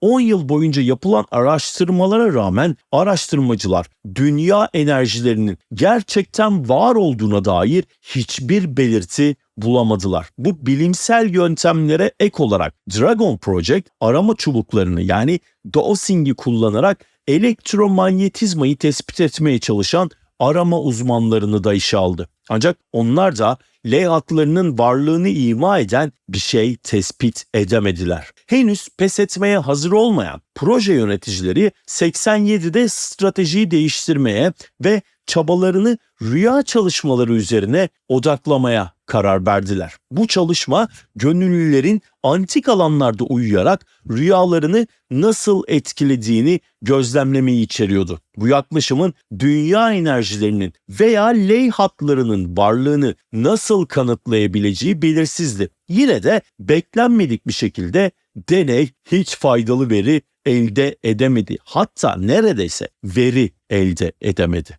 10 yıl boyunca yapılan araştırmalara rağmen araştırmacılar dünya enerjilerinin gerçekten var olduğuna dair hiçbir belirti bulamadılar. Bu bilimsel yöntemlere ek olarak Dragon Project arama çubuklarını yani dosing'i kullanarak elektromanyetizmayı tespit etmeye çalışan arama uzmanlarını da işe aldı. Ancak onlar da L hatlarının varlığını ima eden bir şey tespit edemediler. Henüz pes etmeye hazır olmayan proje yöneticileri 87'de stratejiyi değiştirmeye ve çabalarını rüya çalışmaları üzerine odaklamaya karar verdiler. Bu çalışma gönüllülerin antik alanlarda uyuyarak rüyalarını nasıl etkilediğini gözlemlemeyi içeriyordu. Bu yaklaşımın dünya enerjilerinin veya ley hatlarının varlığını nasıl kanıtlayabileceği belirsizdi. Yine de beklenmedik bir şekilde deney hiç faydalı veri elde edemedi. Hatta neredeyse veri elde edemedi.